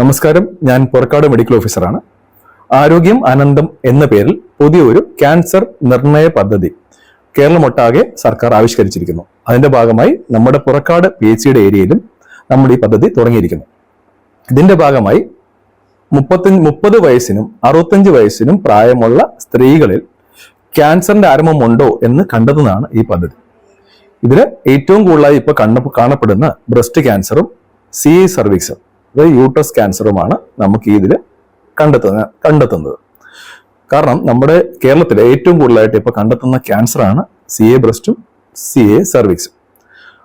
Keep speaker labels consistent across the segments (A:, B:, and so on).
A: നമസ്കാരം. ഞാൻ പുറക്കാട് മെഡിക്കൽ ഓഫീസറാണ്. ആരോഗ്യം ആനന്ദം എന്ന പേരിൽ പുതിയൊരു ക്യാൻസർ നിർണയ പദ്ധതി കേരളമൊട്ടാകെ സർക്കാർ ആവിഷ്കരിച്ചിരിക്കുന്നു. അതിന്റെ ഭാഗമായി നമ്മുടെ പുറക്കാട് പി എച്ച് സിയുടെ ഏരിയയിലും നമ്മൾ ഈ പദ്ധതി തുടങ്ങിയിരിക്കുന്നു. ഇതിന്റെ ഭാഗമായി മുപ്പത്തഞ്ച് മുപ്പത് വയസ്സിനും അറുപത്തഞ്ച് വയസ്സിനും പ്രായമുള്ള സ്ത്രീകളിൽ ക്യാൻസറിന്റെ ആരംഭമുണ്ടോ എന്ന് കണ്ടെത്തുന്നതാണ് ഈ പദ്ധതി. ഇതിൽ ഏറ്റവും കൂടുതലായി ഇപ്പോൾ കാണപ്പെടുന്ന ബ്രസ്റ്റ് ക്യാൻസറും സി എ സർവിക്സും അതായത് യൂട്രസ് ക്യാൻസറുമാണ് നമുക്ക് ഇതിൽ കണ്ടെത്തുന്ന കണ്ടെത്തുന്നത്. കാരണം നമ്മുടെ കേരളത്തിൽ ഏറ്റവും കൂടുതലായിട്ട് ഇപ്പോൾ കണ്ടെത്തുന്ന ക്യാൻസറാണ് സി എ ബ്രസ്റ്റും സി എ സർവിക്സും.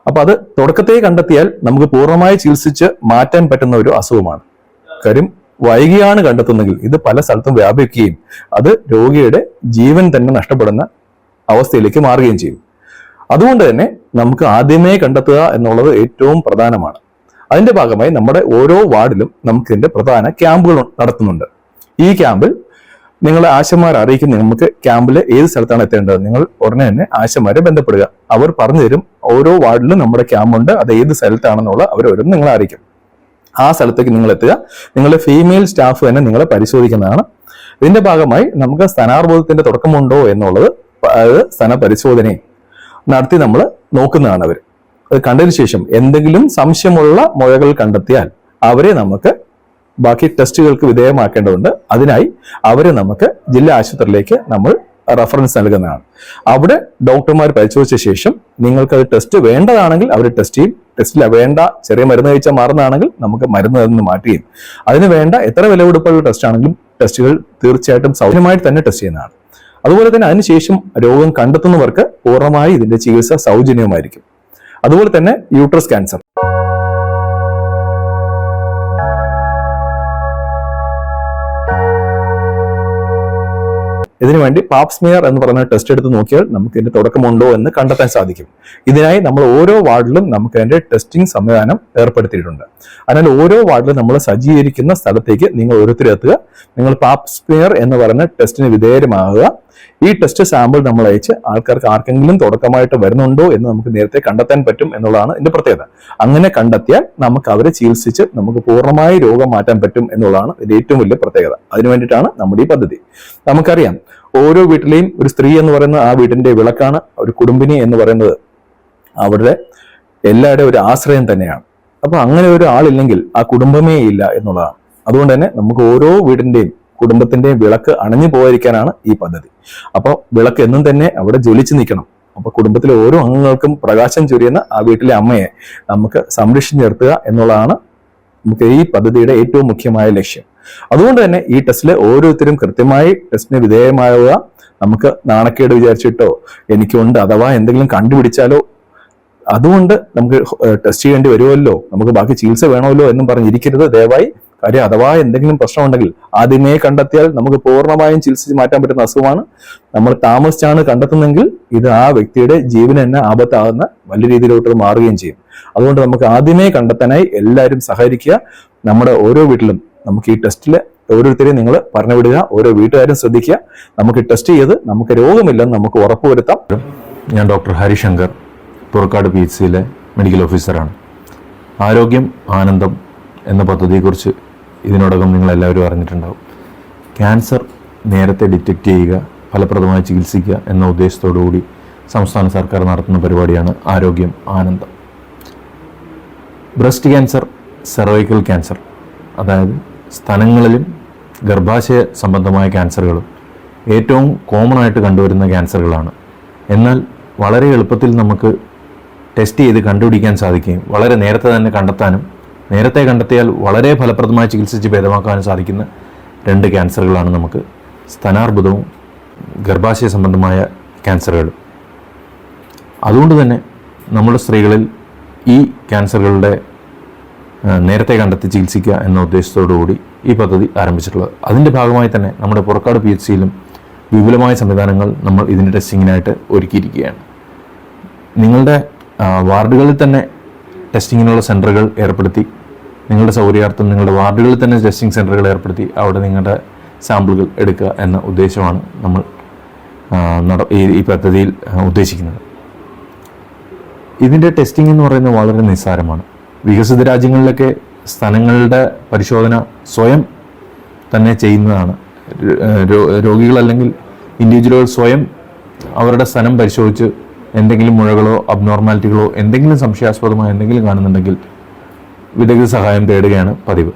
A: അപ്പൊ അത് തുടക്കത്തെ കണ്ടെത്തിയാൽ നമുക്ക് പൂർണമായി ചികിത്സിച്ച് മാറ്റാൻ പറ്റുന്ന ഒരു അസുഖമാണ്. കാര്യം വൈകിയാണ് കണ്ടെത്തുന്നെങ്കിൽ ഇത് പല സ്ഥലത്തും വ്യാപിക്കുകയും അത് രോഗിയുടെ ജീവൻ തന്നെ നഷ്ടപ്പെടുന്ന അവസ്ഥയിലേക്ക് മാറുകയും ചെയ്യും. അതുകൊണ്ട് തന്നെ നമുക്ക് ആദ്യമേ കണ്ടെത്തുക എന്നുള്ളത് ഏറ്റവും പ്രധാനമാണ്. അതിന്റെ ഭാഗമായി നമ്മുടെ ഓരോ വാർഡിലും നമുക്ക് ഇതിന്റെ പ്രധാന ക്യാമ്പുകൾ നടത്തുന്നുണ്ട്. ഈ ക്യാമ്പിൽ നിങ്ങളെ ആശമാരെ അറിയിക്കുന്ന നമുക്ക് ക്യാമ്പിൽ ഏത് സ്ഥലത്താണ് എത്തേണ്ടത്? നിങ്ങൾ ഉടനെ തന്നെ ആശമാരെ ബന്ധപ്പെടുക. അവർ പറഞ്ഞു തരും ഓരോ വാർഡിലും നമ്മുടെ ക്യാമ്പുണ്ട് അത് ഏത് സ്ഥലത്താണെന്നുള്ള അവർ വരും നിങ്ങളെ അറിയിക്കും. ആ സ്ഥലത്തേക്ക് നിങ്ങൾ എത്തുക. നിങ്ങളുടെ ഫീമെയിൽ സ്റ്റാഫ് തന്നെ നിങ്ങളെ പരിശോധിക്കുന്നതാണ്. ഇതിന്റെ ഭാഗമായി നമുക്ക് സ്ഥാനാർബോധത്തിന്റെ തുടക്കമുണ്ടോ എന്നുള്ളത് അതായത് പരിശോധനയും നടത്തി നമ്മൾ നോക്കുന്നതാണ് അവർ. അത് കണ്ടതിന് ശേഷം എന്തെങ്കിലും സംശയമുള്ള മുഴകൾ കണ്ടെത്തിയാൽ അവരെ നമുക്ക് ബാക്കി ടെസ്റ്റുകൾക്ക് വിധേയമാക്കേണ്ടതുണ്ട്. അതിനായി അവരെ നമുക്ക് ജില്ലാ ആശുപത്രിയിലേക്ക് നമ്മൾ റഫറൻസ് നൽകുന്നതാണ്. അവിടെ ഡോക്ടർമാർ പരിശോധിച്ച ശേഷം നിങ്ങൾക്ക് അത് ടെസ്റ്റ് വേണ്ടതാണെങ്കിൽ അവർ ടെസ്റ്റ് ചെയ്യും. ടെസ്റ്റിൽ വേണ്ട ചെറിയ മരുന്ന് കഴിച്ചാൽ മാറുന്നതാണെങ്കിൽ നമുക്ക് മരുന്ന് നിന്ന് മാറ്റുകയും അതിന് വേണ്ട എത്ര വിലപിടിപ്പുള്ള ടെസ്റ്റ് ആണെങ്കിലും ടെസ്റ്റുകൾ തീർച്ചയായിട്ടും സൗജന്യമായിട്ട് തന്നെ ടെസ്റ്റ് ചെയ്യുന്നതാണ്. അതുപോലെ തന്നെ അതിനുശേഷം രോഗം കണ്ടെത്തുന്നവർക്ക് പൂർണമായി ഇതിന്റെ ചികിത്സ സൗജന്യവുമായിരിക്കും അതുപോലെ തന്നെ യൂട്രസ് ക്യാൻസർ ഇതിനുവേണ്ടി പാപ്സ്മിയർ എന്ന് പറയുന്ന ടെസ്റ്റ് എടുത്ത് നോക്കിയാൽ നമുക്ക് ഇതിന്റെ തുടക്കമുണ്ടോ എന്ന് കണ്ടെത്താൻ സാധിക്കും. ഇതിനായി നമ്മൾ ഓരോ വാർഡിലും നമുക്ക് അതിന്റെ ടെസ്റ്റിംഗ് സംവിധാനം ഏർപ്പെടുത്തിയിട്ടുണ്ട്. അതിനാൽ ഓരോ വാർഡിലും നമ്മൾ സജ്ജീകരിക്കുന്ന സ്ഥലത്തേക്ക് നിങ്ങൾ ഓരോരുത്തരെത്തുക നിങ്ങൾ പാപ്സ്മിയർ എന്ന് പറയുന്ന ടെസ്റ്റിന് വിധേയമാകുക ഈ ടെസ്റ്റ് സാമ്പിൾ നമ്മൾ അയച്ച് ആൾക്കാർക്ക് ആർക്കെങ്കിലും തുടക്കമായിട്ട് വരുന്നുണ്ടോ എന്ന് നമുക്ക് നേരത്തെ കണ്ടെത്താൻ പറ്റും എന്നുള്ളതാണ് ഇതിന്റെ പ്രത്യേകത. അങ്ങനെ കണ്ടെത്തിയാൽ നമുക്ക് അവരെ ചികിത്സിച്ച് നമുക്ക് പൂർണമായി രോഗം മാറ്റാൻ പറ്റും എന്നുള്ളതാണ് ഇതിന്റെ ഏറ്റവും വലിയ പ്രത്യേകത. അതിനു വേണ്ടിയിട്ടാണ് നമ്മുടെ ഈ പദ്ധതി. നമുക്കറിയാം ഓരോ വീട്ടിലെയും ഒരു സ്ത്രീ എന്ന് പറയുന്ന ആ വീടിന്റെ വിളക്കാണ് ഒരു കുടുംബിനി എന്ന് പറയുന്നത്. അവരുടെ എല്ലാവരുടെയും ഒരു ആശ്രയം തന്നെയാണ്. അപ്പൊ അങ്ങനെ ഒരു ആളില്ലെങ്കിൽ ആ കുടുംബമേ ഇല്ല എന്നുള്ളതാണ്. അതുകൊണ്ട് തന്നെ നമുക്ക് ഓരോ വീടിന്റെയും കുടുംബത്തിന്റെയും വിളക്ക് അണഞ്ഞു പോയിരിക്കാനാണ് ഈ പദ്ധതി. അപ്പോൾ വിളക്ക് എന്നും തന്നെ അവിടെ ജ്വലിച്ചു നിൽക്കണം. അപ്പൊ കുടുംബത്തിലെ ഓരോ അംഗങ്ങൾക്കും പ്രകാശം ചൊരിയുന്ന ആ വീട്ടിലെ അമ്മയെ നമുക്ക് സംരക്ഷിച്ചു നിർത്തുക എന്നുള്ളതാണ് നമുക്ക് ഈ പദ്ധതിയുടെ ഏറ്റവും മുഖ്യമായ ലക്ഷ്യം. അതുകൊണ്ട് തന്നെ ഈ ടെസ്റ്റിൽ ഓരോരുത്തരും കൃത്യമായി ടെസ്റ്റിന് വിധേയമാവുക നമുക്ക് നാണക്കേട് വിചാരിച്ചിട്ടോ എനിക്കുണ്ട് അഥവാ എന്തെങ്കിലും കണ്ടുപിടിച്ചാലോ അതുകൊണ്ട് നമുക്ക് ടെസ്റ്റ് ചെയ്യേണ്ടി വരുമല്ലോ. നമുക്ക് ബാക്കി ചികിത്സ വേണമല്ലോ എന്നും പറഞ്ഞിരിക്കരുത്. ദയവായി കാര്യം അഥവാ എന്തെങ്കിലും പ്രശ്നമുണ്ടെങ്കിൽ ആദ്യമേ കണ്ടെത്തിയാൽ നമുക്ക് പൂർണമായും ചികിത്സിച്ച് മാറ്റാൻ പറ്റുന്ന അസുഖമാണ്. നമ്മൾ താമസിച്ചാണ് കണ്ടെത്തുന്നതെങ്കിൽ ഇത് ആ വ്യക്തിയുടെ ജീവന് തന്നെ ആപത്താകുന്ന വലിയ രീതിയിലോട്ട് മാറുകയും ചെയ്യും. അതുകൊണ്ട് നമുക്ക് ആദ്യമേ കണ്ടെത്താനായി എല്ലാവരും സഹകരിക്കുക. നമ്മുടെ ഓരോ വീട്ടിലും നമുക്ക് ഈ ടെസ്റ്റിൽ ഓരോരുത്തരെയും നിങ്ങൾ പറഞ്ഞു വിടുക ഓരോ വീട്ടുകാരും ശ്രദ്ധിക്കുക. നമുക്ക് ടെസ്റ്റ് ചെയ്ത് നമുക്ക് രോഗമില്ലെന്ന് നമുക്ക് ഉറപ്പുവരുത്താം.
B: ഞാൻ doctor Harishankar Purakkad P H സിയിലെ മെഡിക്കൽ ഓഫീസറാണ് ആരോഗ്യം ആനന്ദം എന്ന പദ്ധതിയെക്കുറിച്ച് ഇതിനോടകം നിങ്ങളെല്ലാവരും അറിഞ്ഞിട്ടുണ്ടാവും. ക്യാൻസർ നേരത്തെ ഡിറ്റക്റ്റ് ചെയ്യുക ഫലപ്രദമായി ചികിത്സിക്കുക എന്ന ഉദ്ദേശത്തോടു കൂടി സംസ്ഥാന സർക്കാർ നടത്തുന്ന പരിപാടിയാണ് ആരോഗ്യം ആനന്ദം. ബ്രസ്റ്റ് ക്യാൻസർ സെർവൈക്കൽ ക്യാൻസർ അതായത് സ്ഥലങ്ങളിലും ഗർഭാശയ സംബന്ധമായ ക്യാൻസറുകളും ഏറ്റവും കോമൺ ആയിട്ട് കണ്ടുവരുന്ന ക്യാൻസറുകളാണ്. എന്നാൽ വളരെ എളുപ്പത്തിൽ നമുക്ക് ടെസ്റ്റ് ചെയ്ത് കണ്ടുപിടിക്കാൻ സാധിക്കുകയും വളരെ നേരത്തെ തന്നെ കണ്ടെത്താനും നേരത്തെ കണ്ടെത്തിയാൽ വളരെ ഫലപ്രദമായി ചികിത്സിച്ച് ഭേദമാക്കാനും സാധിക്കുന്ന രണ്ട് ക്യാൻസറുകളാണ് നമുക്ക് സ്തനാർബുദവും ഗർഭാശയ സംബന്ധമായ ക്യാൻസറുകളും. അതുകൊണ്ട് തന്നെ നമ്മുടെ സ്ത്രീകളിൽ ഈ ക്യാൻസറുകളുടെ നേരത്തെ കണ്ടെത്തി ചികിത്സിക്കുക എന്ന ഉദ്ദേശത്തോടുകൂടി ഈ പദ്ധതി ആരംഭിച്ചിട്ടുള്ളത്. അതിന്റെ ഭാഗമായി തന്നെ നമ്മുടെ പുറക്കാട് പി എച്ച് സിയിലും വിപുലമായ സംവിധാനങ്ങൾ നമ്മൾ ഇതിന്റെ ടെസ്റ്റിങ്ങിനായിട്ട് ഒരുക്കിയിരിക്കുകയാണ്. നിങ്ങളുടെ വാർഡുകളിൽ തന്നെ ടെസ്റ്റിങ്ങിനുള്ള സെന്ററുകൾ ഏർപ്പെടുത്തി നിങ്ങളുടെ സൗകര്യാർത്ഥം നിങ്ങളുടെ വാർഡുകളിൽ തന്നെ ടെസ്റ്റിംഗ് സെന്ററുകൾ ഏർപ്പെടുത്തി അവിടെ നിങ്ങളുടെ സാമ്പിളുകൾ എടുക്കുക എന്ന ഉദ്ദേശമാണ് നമ്മൾ ഈ പദ്ധതിയിൽ ഉദ്ദേശിക്കുന്നത്. ഇതിന്റെ ടെസ്റ്റിംഗ് എന്ന് പറയുന്നത് വളരെ നിസ്സാരമാണ്. വികസിത രാജ്യങ്ങളിലൊക്കെ സ്ഥലങ്ങളുടെ പരിശോധന സ്വയം തന്നെ ചെയ്യുന്നതാണ്. രോഗികൾ അല്ലെങ്കിൽ ഇൻഡിവിജ്വലുകൾ സ്വയം അവരുടെ സ്ഥലം പരിശോധിച്ച് എന്തെങ്കിലും മുഴകളോ അബ്നോർമാലിറ്റികളോ എന്തെങ്കിലും സംശയാസ്പദമായ എന്തെങ്കിലും കാണുന്നുണ്ടെങ്കിൽ വിദഗ്ധ സഹായം തേടുകയാണ് പതിവ്.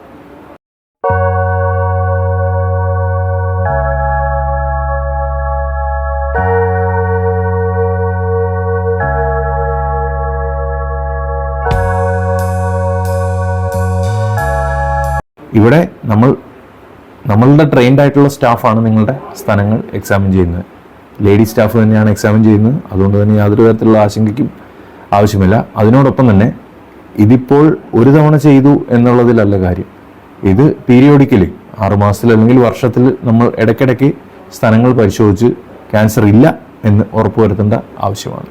B: ഇവിടെ നമ്മൾ നമ്മളുടെ ട്രെയിൻഡ് ആയിട്ടുള്ള സ്റ്റാഫാണ് നിങ്ങളുടെ സ്ഥലങ്ങൾ എക്സാമിൻ ചെയ്യുന്നത്. ലേഡി സ്റ്റാഫ് തന്നെയാണ് എക്സാമിൻ ചെയ്യുന്നത്. അതുകൊണ്ട് തന്നെ യാതൊരു തരത്തിലുള്ള ആശങ്കയ്ക്കും ആവശ്യമില്ല. അതിനോടൊപ്പം തന്നെ ഇതിപ്പോൾ ഒരു തവണ ചെയ്തു എന്നുള്ളതിലല്ല കാര്യം. ഇത് പീരിയോഡിക്കലി ആറുമാസത്തിൽ അല്ലെങ്കിൽ വർഷത്തിൽ നമ്മൾ ഇടയ്ക്കിടയ്ക്ക് സ്ഥലങ്ങൾ പരിശോധിച്ച് ക്യാൻസർ ഇല്ല എന്ന് ഉറപ്പുവരുത്തേണ്ട ആവശ്യമാണ്.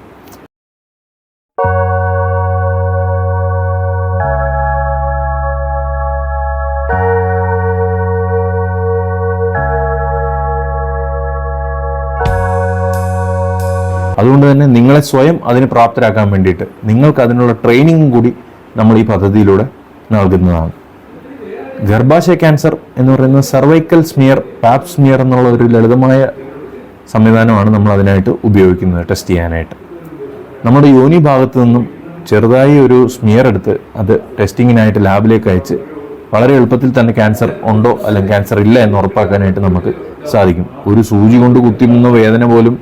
B: അതുകൊണ്ട് തന്നെ നിങ്ങളെ സ്വയം അതിന് പ്രാപ്തരാക്കാൻ വേണ്ടിയിട്ട് നിങ്ങൾക്ക് അതിനുള്ള ട്രെയിനിങ്ങും കൂടി നമ്മൾ ഈ പദ്ധതിയിലൂടെ നൽകുന്നതാണ്. ഗർഭാശയ ക്യാൻസർ എന്ന് പറയുന്ന സർവൈക്കൽ സ്മിയർ പാപ് സ്മിയർ എന്നുള്ള ഒരു ലളിതമായ സംവിധാനമാണ് നമ്മൾ അതിനായിട്ട് ഉപയോഗിക്കുന്നത് ടെസ്റ്റ് ചെയ്യാനായിട്ട്. നമ്മുടെ യോനി ഭാഗത്ത് നിന്നും ചെറുതായി ഒരു സ്മിയർ എടുത്ത് അത് ടെസ്റ്റിങ്ങിനായിട്ട് ലാബിലേക്ക് അയച്ച് വളരെ എളുപ്പത്തിൽ തന്നെ ക്യാൻസർ ഉണ്ടോ അല്ലെങ്കിൽ ക്യാൻസർ ഇല്ല എന്ന് ഉറപ്പാക്കാനായിട്ട് നമുക്ക് സാധിക്കും. ഒരു സൂചി കൊണ്ട് കുത്തിമുന്ന വേദന പോലും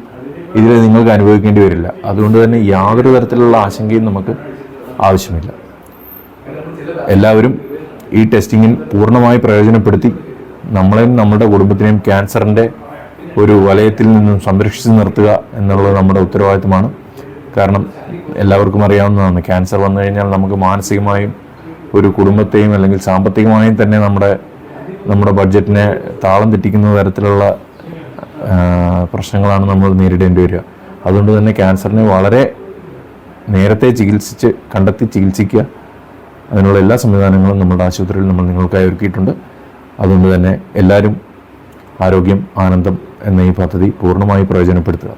B: ഇതിൽ നിങ്ങൾക്ക് അനുഭവിക്കേണ്ടി വരില്ല. അതുകൊണ്ട് തന്നെ യാതൊരു തരത്തിലുള്ള ആശങ്കയും നമുക്ക് ആവശ്യമില്ല. എല്ലാവരും ഈ ടെസ്റ്റിങ്ങിൽ പൂർണമായി പ്രയോജനപ്പെടുത്തി നമ്മളെയും നമ്മുടെ കുടുംബത്തിനെയും ക്യാൻസറിന്റെ ഒരു വലയത്തിൽ നിന്നും സംരക്ഷിച്ച് നിർത്തുക എന്നുള്ളത് നമ്മുടെ ഉത്തരവാദിത്തമാണ്. കാരണം എല്ലാവർക്കും അറിയാവുന്നതാണ് ക്യാൻസർ വന്നു കഴിഞ്ഞാൽ നമുക്ക് മാനസികമായും ഒരു കുടുംബത്തെയും അല്ലെങ്കിൽ സാമ്പത്തികമായും തന്നെ നമ്മുടെ നമ്മുടെ ബഡ്ജറ്റിനെ താളം തെറ്റിക്കുന്ന തരത്തിലുള്ള പ്രശ്നങ്ങളാണ് നമ്മൾ നേരിടേണ്ടി വരിക. അതുകൊണ്ട് തന്നെ ക്യാൻസറിനെ വളരെ നേരത്തെ ചികിത്സിച്ച് കണ്ടെത്തി ചികിത്സിക്കുക. അതിനുള്ള എല്ലാ സംവിധാനങ്ങളും നമ്മുടെ ആശുപത്രിയിൽ നമ്മൾ നിങ്ങൾക്കായി ഒരുക്കിയിട്ടുണ്ട്. അതുകൊണ്ട് തന്നെ എല്ലാവരും ആരോഗ്യം ആനന്ദം എന്ന ഈ പദ്ധതി പൂർണമായി പ്രയോജനപ്പെടുത്തുക.